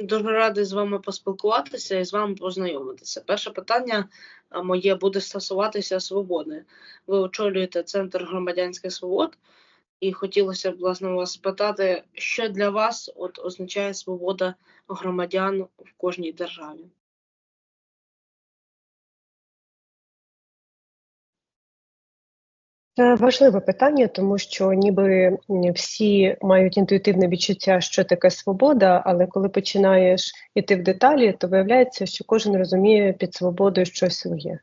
Дуже радий з вами поспілкуватися і з вами познайомитися. Перше питання моє буде стосуватися свободи. Ви очолюєте Центр громадянських свобод, і хотілося б власне вас спитати, що для вас от означає свобода громадян в кожній державі? Це важливе питання, тому що ніби всі мають інтуїтивне відчуття, що таке свобода, але коли починаєш іти в деталі, то виявляється, що кожен розуміє під свободою щось своє.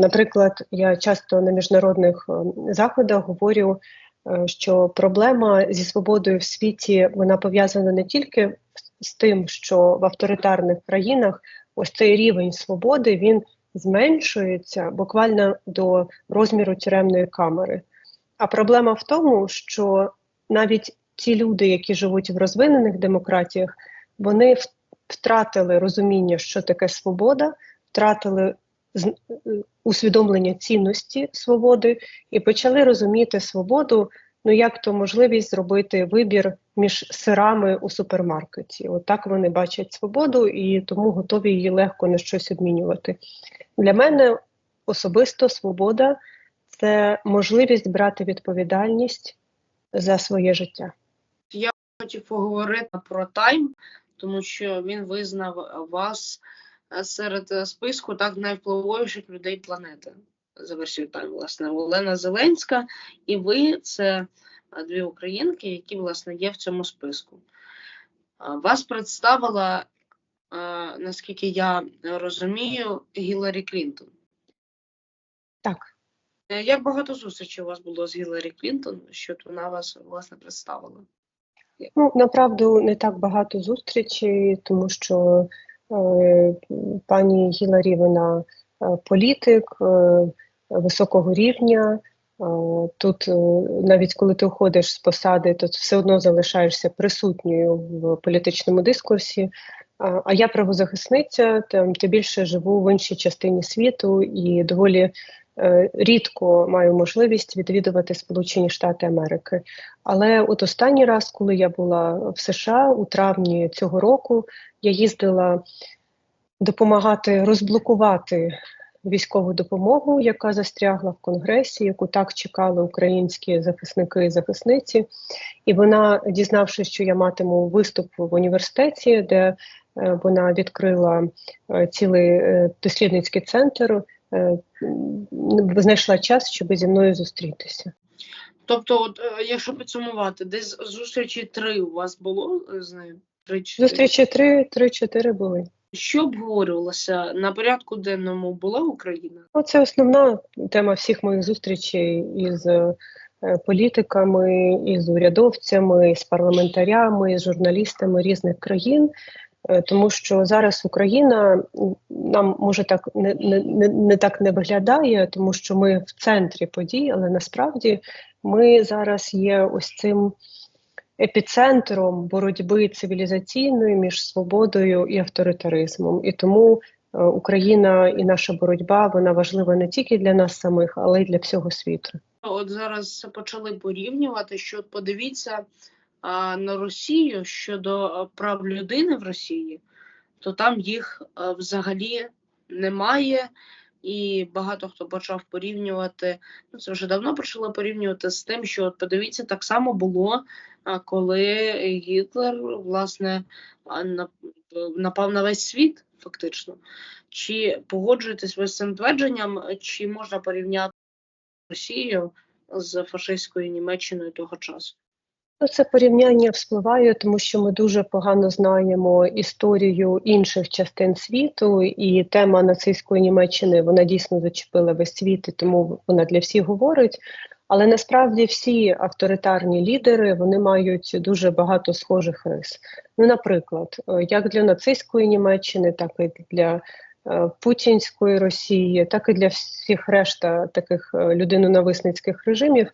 Наприклад, я часто на міжнародних заходах говорю, е, що проблема зі свободою в світі вона пов'язана не тільки з тим, що в авторитарних країнах ось цей рівень свободи він зменшується буквально до розміру тюремної камери. А проблема в тому, що навіть ті люди, які живуть в розвинених демократіях, вони втратили розуміння, що таке свобода, втратили усвідомлення цінності свободи і почали розуміти свободу ну як то можливість зробити вибір між сирами у супермаркеті. От так вони бачать свободу і тому готові її легко на щось обмінювати. Для мене особисто свобода це можливість брати відповідальність за своє життя. Я хотів поговорити про тайм, тому що він визнав вас серед списку так найвпливовіших людей планети за версією Тайм, власне, Олена Зеленська, і ви це дві українки, які, власне, є в цьому списку. Вас представила, наскільки я розумію, Гіларі Клінтон. Так. Е, як багато зустрічей у вас було з Гіларі Клінтон, що вона вас власне представила? Ну, направду не так багато зустрічей, тому що е, пані Гіларі вона е, політик, е, високого рівня. Тут е, навіть коли ти уходиш з посади, то все одно залишаєшся присутньою в політичному дискурсі. А я правозахисниця, там тим більше живу в іншій частині світу і доволі е, рідко маю можливість відвідувати Сполучені Штати Америки. Але от останній раз, коли я була в США у травні цього року, я їздила допомагати розблокувати військову допомогу, яка застрягла в Конгресі, яку так чекали українські захисники і захисниці. І вона, дізнавшись, що я матиму виступ в університеті, де вона відкрила е, цілий е, дослідницький центр, знайшла час, щоб зі мною зустрітися. Тобто, от, якщо підсумувати, десь зустрічі три у вас було з нею? Зустрічі три, три-чотири були. Що обговорювалося на порядку денному була Україна? Ну, це основна тема всіх моїх зустрічей із е, політиками, із урядовцями, з парламентарями, з журналістами різних країн. Е, тому що зараз Україна нам може так не не, не, так не виглядає, тому що ми в центрі подій, але насправді ми зараз є ось цим епіцентром боротьби цивілізаційної між свободою і авторитаризмом. І тому е, Україна і наша боротьба вона важлива не тільки для нас самих, але й для всього світу. От зараз почали порівнювати, що подивіться на Росію щодо прав людини в Росії, то там їх взагалі немає. І багато хто почав порівнювати. Ну це вже давно почали порівнювати з тим, що от подивіться, так само було коли Гітлер власне напав на весь світ, фактично. Чи погоджуєтесь ви з цим твердженням, чи можна порівняти Росію з фашистською Німеччиною того часу? Ну, це порівняння вспливає, тому що ми дуже погано знаємо історію інших частин світу, і тема нацистської Німеччини вона дійсно зачепила весь світ, і тому вона для всіх говорить. Але насправді всі авторитарні лідери вони мають дуже багато схожих рис. Ну, наприклад, як для нацистської Німеччини, так і для е, Путінської Росії, так і для всіх решта таких е, людинонависницьких режимів,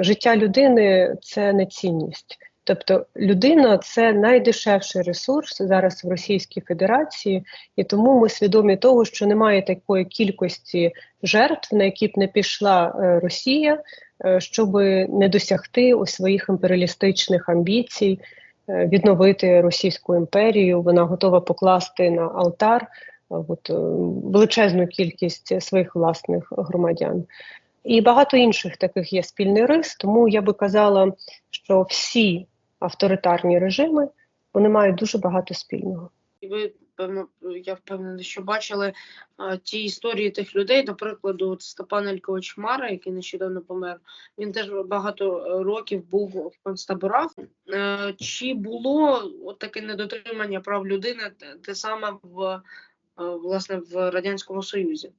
життя людини це не цінність. Тобто людина це найдешевший ресурс зараз в Російській Федерації, і тому ми свідомі того, що немає такої кількості жертв, на які б не пішла е, Росія, е, щоб не досягти у своїх імперіалістичних амбіцій. е, відновити Російську імперію. Вона готова покласти на алтар от, величезну кількість своїх власних громадян. І багато інших таких є спільний рис, тому я би казала, що всі авторитарні режими вони мають дуже багато спільного. І ви, певно, я впевнена, що бачили а, ті історії тих людей, до прикладу, от Степан Елькович Хмара, який нещодавно помер, він теж багато е, років був в концтаборах. Е, Чи було от таке недотримання прав людини те, саме в е, власне в Радянському Союзі?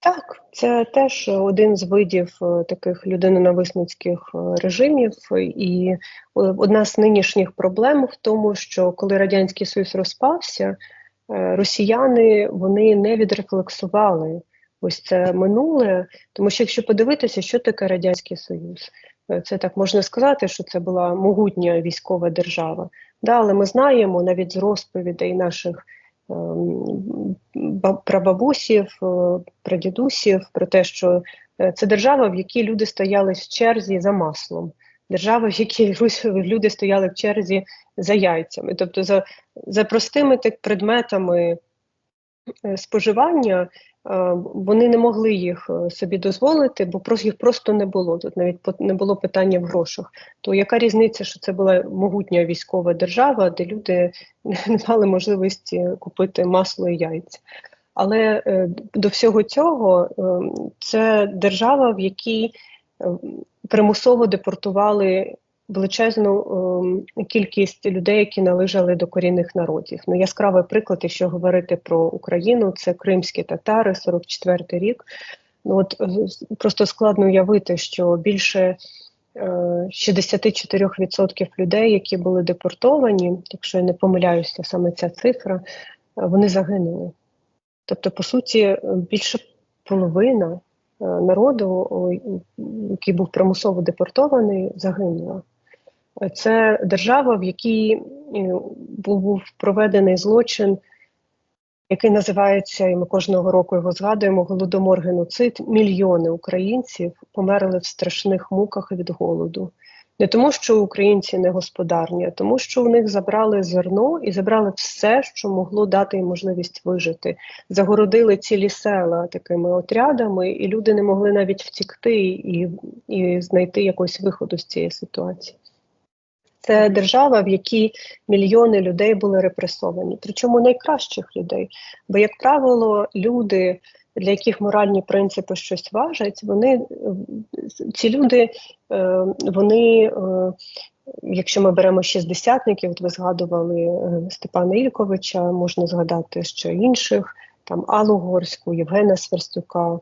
Так, це теж один з видів е, таких людинонависницьких е, режимів, і е, одна з нинішніх проблем в тому, що коли радянський союз розпався, росіяни вони не відрефлексували ось це минуле, тому що якщо подивитися, що таке радянський союз, це так можна сказати, що це була могутня військова держава. Да, але ми знаємо навіть з розповідей наших прабабусів, е, прадідусів про те, що е, це держава, в якій люди стояли в черзі за маслом, держава, в якій люди стояли в черзі за яйцями, тобто за, за простими так предметами е, споживання. Е, Вони не могли їх е, собі дозволити, бо їх просто не було. Тут навіть не було питання в грошах. То яка різниця, що це була могутня військова держава, де люди не мали можливості купити масло і яйця? Але е, до всього цього це держава, в якій примусово депортували величезну е, кількість людей, які належали до корінних народів. Ну, яскравий приклад, якщо говорити про Україну, це кримські татари, 44-й рік. Ну, от е, просто складно уявити, що більше е, 64% людей, які були депортовані, якщо я не помиляюся, саме ця цифра, е, вони загинули. Тобто, по суті, е, більше половина е, народу, який був примусово депортований, загинула. Це держава, в якій е, був проведений злочин, який називається, і ми кожного року його згадуємо, голодомор геноцид. Мільйони українців померли в страшних муках від голоду. Не тому, що українці не господарні, а тому, що у них забрали зерно і забрали все, що могло дати їм можливість вижити. Загородили цілі села такими отрядами, і люди не могли навіть втікти і, і знайти якогось виходу з цієї ситуації. Це держава, в якій мільйони людей були репресовані, причому найкращих людей. Бо, як правило, люди, для яких моральні принципи щось важать, вони е, ці люди, е, вони, е, якщо ми беремо шістдесятників, от ви згадували Степана Ільковича, можна згадати ще інших, там Аллу Горську, Євгена Сверстюка,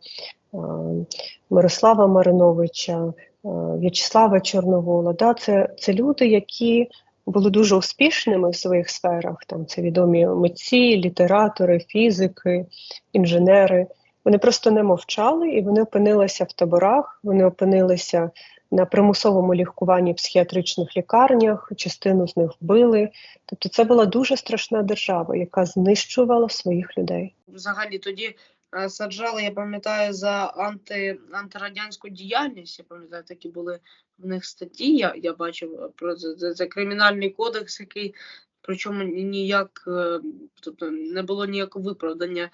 Мирослава Мариновича. Е, В'ячеслава Чорновола. Да, це, це люди, які були дуже успішними в своїх сферах. Там це відомі митці, літератори, фізики, інженери. Вони просто не мовчали і вони опинилися в таборах, вони опинилися на примусовому лікуванні в психіатричних лікарнях, частину з них вбили. Тобто це була дуже страшна держава, яка знищувала своїх людей. Взагалі тоді саджали, я пам'ятаю, за анти, антирадянську діяльність. Я пам'ятаю, такі були в них статті. Я, я бачив е, про це, це кримінальний кодекс, який причому ні- ніяк, е, тобто не було ніякого виправдання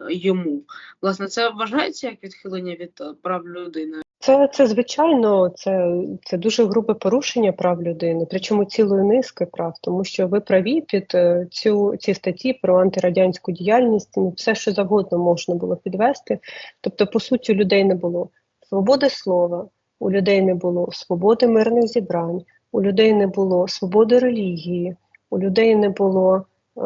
е, йому. Власне, це вважається як відхилення від е, прав людини. Це, це звичайно, це, це дуже грубе порушення прав людини, причому цілої низки прав, тому що ви праві під е, цю ці статті про антирадянську діяльність, ну все, що завгодно можна було підвести. Тобто, по суті, у людей не було свободи слова, у людей не було свободи мирних зібрань, у людей не було свободи релігії, у людей не було е,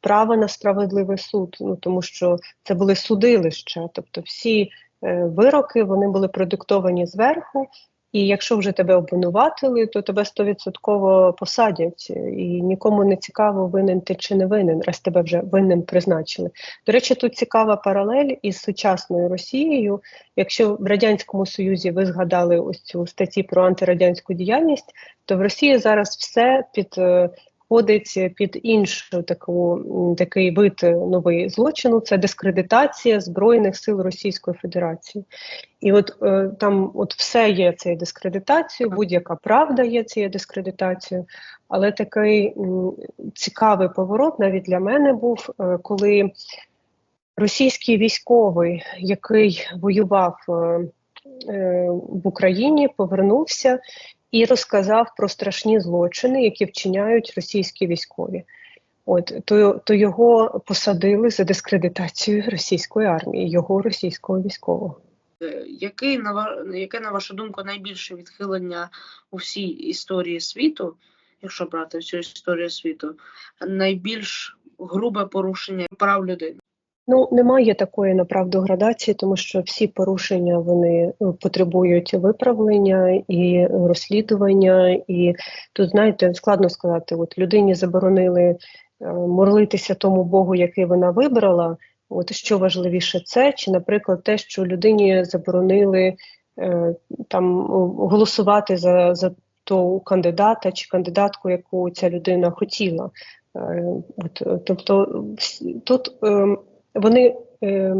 права на справедливий суд, ну тому що це були судилища, тобто всі вироки вони були продиктовані зверху, і якщо вже тебе обвинуватили, то тебе стовідсотково посадять, і нікому не цікаво, винен ти чи не винен, раз тебе вже винним призначили. До речі, тут цікава паралель із сучасною Росією. Якщо в радянському Союзі ви згадали ось цю статті про антирадянську діяльність, то в Росії зараз все під е, підходить під іншу таку такий вид е, новий злочину. Це дискредитація збройних сил Російської Федерації. І от е, там от все є цією дискредитацією, будь-яка правда є цією дискредитацією. Але такий м, цікавий поворот навіть для мене був, е, коли російський військовий, який воював е, е, в Україні, повернувся і розказав про страшні злочини, які вчиняють російські військові. От то, то його посадили за дискредитацією російської армії, його російського військового. Е, Який на яке на вашу думку найбільше відхилення у всій історії світу, якщо брати всю історію світу, найбільш грубе порушення прав людини? Ну немає такої направду градації, тому що всі порушення вони е, потребують виправлення і розслідування. І тут знаєте, складно сказати, от людині заборонили е, молитися тому Богу, який вона вибрала. От що важливіше, це чи, наприклад, те, що людині заборонили е, там голосувати за, за того кандидата чи кандидатку, яку ця людина хотіла. От, тобто тут е, вони е,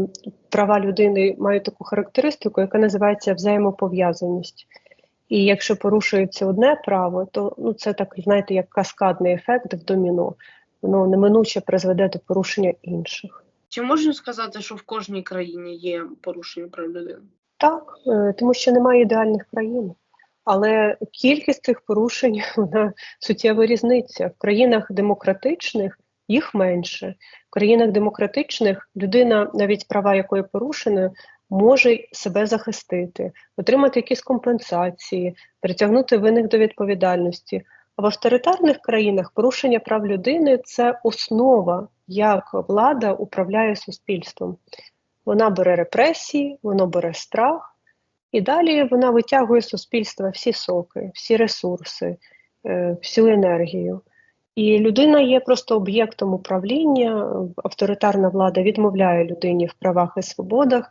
права людини мають таку характеристику, яка називається взаємопов'язаність. І якщо порушується одне право, то ну це так знаєте, як каскадний ефект в доміно. Воно неминуче призведе до порушення інших. Чи можна сказати, що в кожній країні є порушення прав людини? Так, е, тому що немає ідеальних країн. Але кількість цих порушень вона суттєво різниця. В країнах демократичних їх менше. В країнах демократичних людина, навіть права якої порушені, може себе захистити, отримати якісь компенсації, притягнути винних до відповідальності. А в авторитарних країнах порушення прав людини це основа, як влада управляє суспільством. Вона бере репресії, воно бере страх, і далі вона витягує з суспільства всі соки, всі ресурси, е, всю енергію. І людина є просто об'єктом управління. Авторитарна влада відмовляє людині в правах і свободах,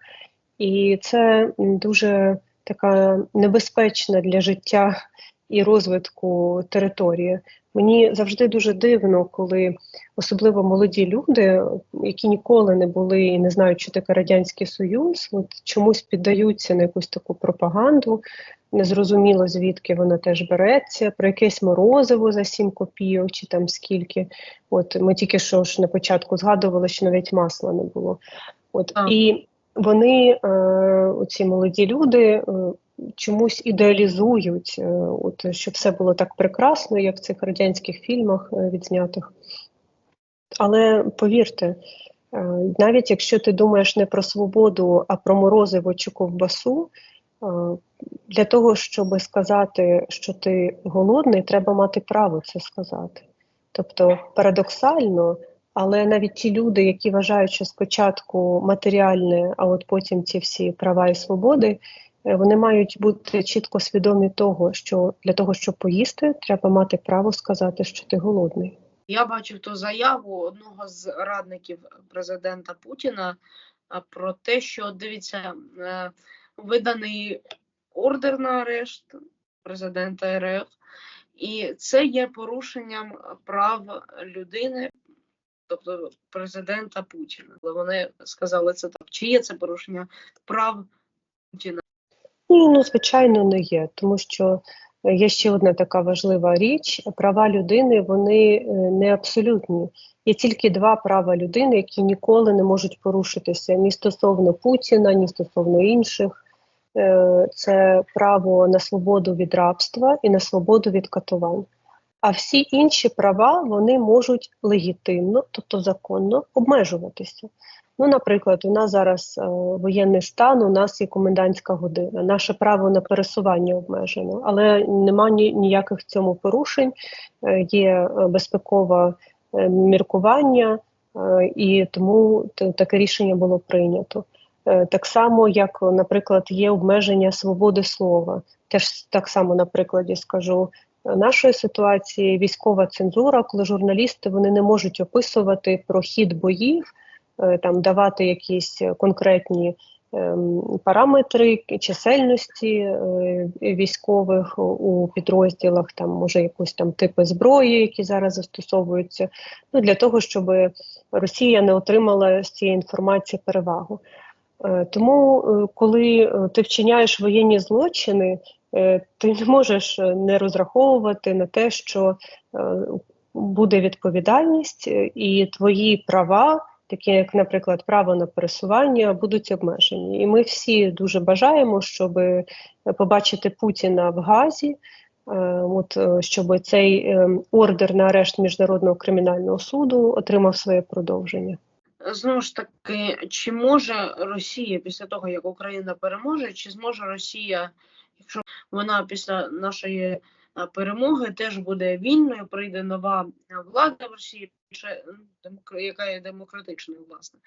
і це дуже така небезпечна для життя і розвитку територія. Мені завжди дуже дивно, коли особливо молоді люди, які ніколи не були і не знають, що таке радянський союз, от чомусь піддаються на якусь таку пропаганду. Незрозуміло звідки вона теж береться, про якесь морозиво за 7 копійок чи там скільки. От ми тільки що ж на початку згадували, що навіть масла не було. От Так. і вони, е, оці молоді люди, е, чомусь ідеалізують, е, от що все було так прекрасно, як в цих радянських фільмах е, відзнятих. Але повірте, е, навіть якщо ти думаєш не про свободу, а про морозиво чи ковбасу, для того, щоб сказати, що ти голодний, треба мати право це сказати. Тобто парадоксально, але навіть ті люди, які вважають, що спочатку матеріальне, а от потім ці всі права і свободи, е, вони мають бути чітко свідомі того, що для того, щоб поїсти, треба мати право сказати, що ти голодний. Я бачив ту заяву одного з радників президента Путіна про те, що дивіться, е, виданий ордер на арешт президента РФ, і це є порушенням прав людини, тобто президента Путіна. Але вони сказали це так. Чи є це порушення прав Путіна? Ну звичайно, не є, тому що є ще одна така важлива річ: права людини вони е, не абсолютні. Є тільки два права людини, які ніколи не можуть порушитися ні стосовно Путіна, ні стосовно інших. Е, Це право на свободу від рабства і на свободу від катувань. А всі інші права вони можуть легітимно, тобто законно, обмежуватися. Ну, наприклад, у нас зараз е, воєнний стан, у нас є комендантська година. Наше право на пересування обмежено, але нема ні, ніяких в цьому порушень. Е, є е, безпекове е, міркування, е, і тому таке рішення було прийнято. Е, Так само, як, наприклад, є обмеження свободи слова. Теж так само на прикладі скажу е, нашої ситуації військова цензура, коли журналісти вони не можуть описувати про хід боїв, там давати якісь конкретні ем, параметри чисельності е, військових у підрозділах, там може якусь там типи зброї, які зараз застосовуються, ну для того, щоб Росія не отримала з цієї інформації перевагу. Е, Тому, е, коли е, ти вчиняєш воєнні злочини, е, ти не можеш е, не розраховувати на те, що е, буде відповідальність, е, і твої права, такі як, наприклад, право на пересування, будуть обмежені. І ми всі дуже бажаємо, щоб побачити Путіна в Газі. е, От е, щоб цей е, ордер на арешт міжнародного кримінального суду отримав своє продовження. Знову ж таки, чи може Росія після того, як Україна переможе, чи зможе Росія, якщо вона після нашої е, перемоги теж буде вільною, прийде нова влада в Росії, м, яка є демократичною, власне,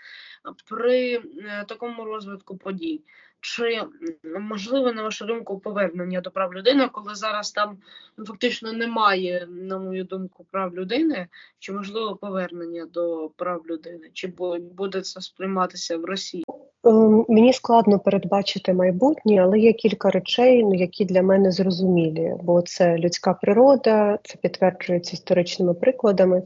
при е, такому розвитку подій? Чи можливо, на вашу думку, повернення до прав людини, коли зараз там ну, фактично немає, на мою думку, прав людини? Чи можливо повернення до прав людини? Чи бу- буде це сприйматися в Росії? Ем, Мені складно передбачити майбутнє, але є кілька речей, ну, які для мене зрозумілі, бо це людська природа, це підтверджується історичними прикладами.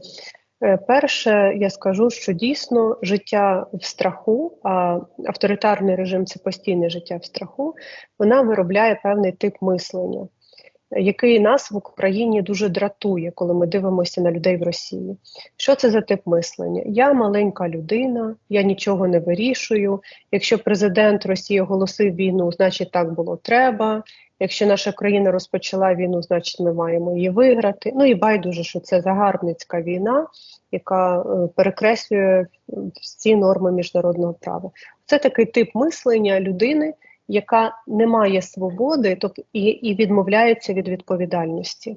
Е, Перше, я скажу, що дійсно життя в страху, а авторитарний режим це постійне життя в страху, вона виробляє певний тип мислення, який нас в Україні дуже дратує, коли ми дивимося на людей в Росії. Що це за тип мислення? Я маленька людина, я нічого не вирішую. Якщо президент Росії оголосив війну, значить так було треба. Якщо наша країна розпочала війну, значить ми маємо її виграти. Ну і байдуже, що це загарбницька війна, яка е, перекреслює всі норми міжнародного права. Це такий тип мислення людини, яка не має свободи, тобто і, і відмовляється від відповідальності.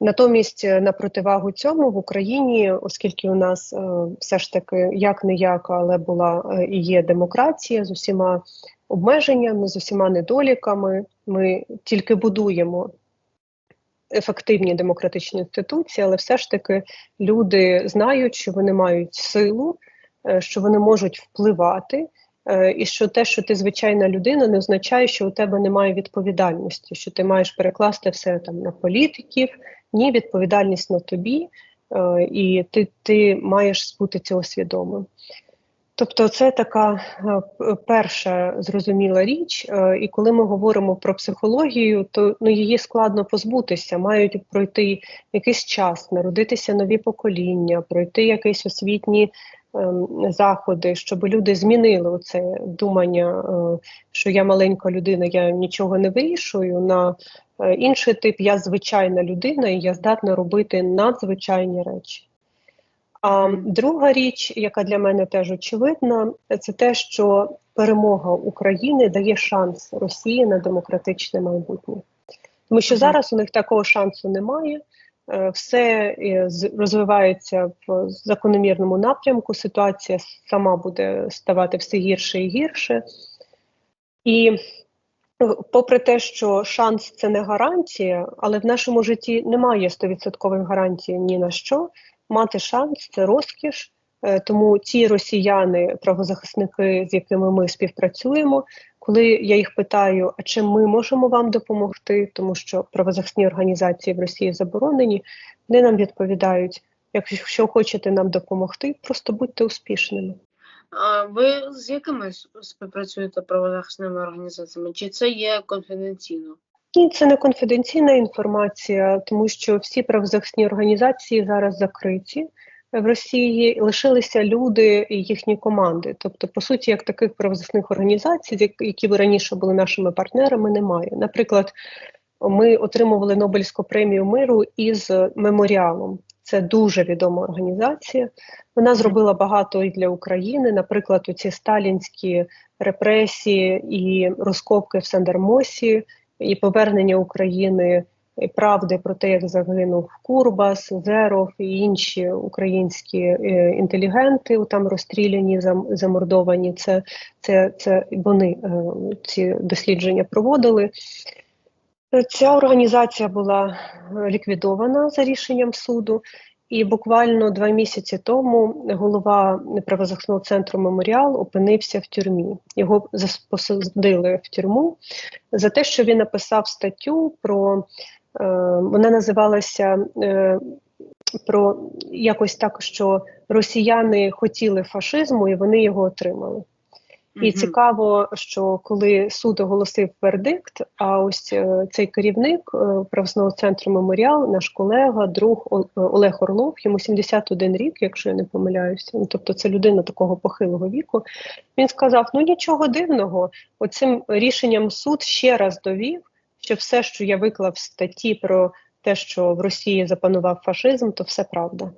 Натомість, е, на противагу цьому в Україні, оскільки у нас е, все ж таки як не як, але була е, і є демократія з усіма обмеженнями, з усіма недоліками, ми тільки будуємо ефективні демократичні інституції, але все ж таки люди знають, що вони мають силу, що вони можуть впливати. Е, І що те, що ти звичайна людина, не означає, що у тебе немає відповідальності, що ти маєш перекласти все там на політиків, ні, відповідальність на тобі, е, і ти, ти маєш бути цього свідомим. Тобто, це така е, перша зрозуміла річ. І коли ми говоримо про психологію, то ну її складно позбутися. Мають пройти якийсь час, народитися нові покоління, пройти якісь освітні ем, заходи, щоб люди змінили це думання, е, що я маленька людина, я нічого не вирішую. На е, інший тип я звичайна людина, і я здатна робити надзвичайні речі. А друга річ, яка для мене теж очевидна, це те, що перемога України дає шанс Росії на демократичне майбутнє. Тому що зараз у них такого шансу немає. Е, Все е, розвивається в закономірному напрямку. Ситуація сама буде ставати все гірше і гірше. І е, попри те, що шанс це не гарантія, але в нашому житті немає 100% гарантії ні на що. Мати шанс це розкіш. Тому ті росіяни, правозахисники, з якими ми співпрацюємо, коли я їх питаю, а чим ми можемо вам допомогти, тому що правозахисні організації в Росії заборонені, вони нам відповідають: якщо хочете нам допомогти, просто будьте успішними. А ви з якими співпрацюєте правозахисними організаціями? Чи це є конфіденційно? Ні, це не конфіденційна інформація, тому що всі правозахисні організації зараз закриті в Росії. Лишилися люди і їхні команди. Тобто, по суті, як таких правозахисних організацій, які б раніше були нашими партнерами, немає. Наприклад, ми отримували Нобелівську премію миру із меморіалом. Це дуже відома організація. Вона зробила багато і для України. Наприклад, оці сталінські репресії і розкопки в Сандермосі, і повернення України правди про те, як загинув Курбас, Зеров і інші українські е, інтелігенти, там розстріляні, зам- замордовані. Це, це, це вони е, ці дослідження проводили. Ця організація була е, ліквідована за рішенням суду, І буквально два місяці тому голова правозахисного центру Меморіал опинився в тюрмі. Його посадили в тюрму за те, що він написав статтю про е, вона називалася е, про якось так, що росіяни хотіли фашизму і вони його отримали. І цікаво, що коли суд оголосив вердикт, а ось е, цей керівник е, правосного центру меморіал, наш колега, друг Олег Орлов, йому 71 рік, якщо я не помиляюся. Ну тобто це людина такого похилого віку. Він сказав: ну нічого дивного, оцим рішенням суд ще раз довів, що все, що я виклав в статті про те, що в Росії запанував фашизм, то все правда.